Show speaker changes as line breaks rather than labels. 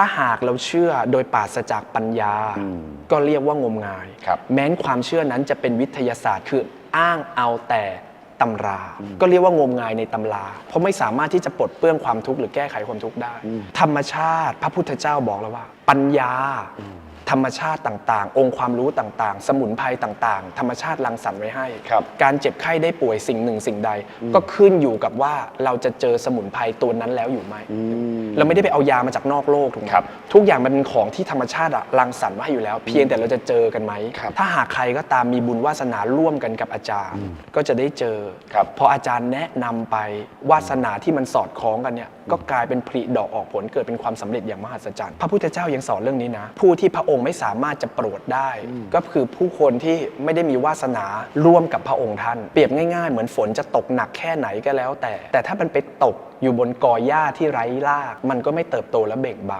ถ้าหากเราเชื่อโดยปราศจากปัญญา
อืม
ก็เรียกว่างมงาย
ครับ
แม้นความเชื่อนั้นจะเป็นวิทยาศาสตร์คืออ้างเอาแต่ตำรา ก็เรียกว่างมงายในตำรา เพราะไม่สามารถที่จะปลดเปลื้องความทุกข์หรือแก้ไขความทุกข์ได้ ธรรมชาติ พระพุทธเจ้าบอกแล้วว่า ปัญญา ธรรมชาติต่างๆ องค์ความรู้ต่างๆ สมุนไพรต่างๆ ธรรมชาติรังสรรค์ไว้ให้
ครับ
การเจ็บไข้ได้ป่วยสิ่งหนึ่งสิ่งใด ก็ขึ้นอยู่กับว่าเราจะเจอสมุนไพรตัวนั้นแล้วอยู่ไหม เราไม่ได้ไปเอายามาจากนอกโลกถูกไหม
ครับ
ทุกอย่างมันเป็นของที่ธรรมชาติอะรังสรรค์มาให้อยู่แล้ว เพียงแต่เราจะเจอกันไหม
ครับ
ถ้าหากใครก็ตามมีบุญวาสนาร่วมกันกับอาจารย์ ก็จะได้เจอ
ครับ
พออาจารย์แนะนำไปวาสนาที่มันสอดคล้องกันเนี่ยก็กลายเป็นผลิดอกออกผลเกิดเป็นความสำเร็จอย่างมหัศจรรย์ พระพุทธเจ้ายังสอนเรื่องนี้นะ ผู้ที่พระองค์ไม่สามารถจะโปรดได้ ก็คือผู้คนที่ไม่ได้มีวาสนาร่วมกับพระองค์ท่าน เปรียบง่ายๆ เหมือนฝนจะตกหนักแค่ไหนก็แล้วแต่ แต่ถ้ามันไปตกอยู่บนกอหญ้าที่ไร้ราก มันก็ไม่เติบโตและเบ่งบาน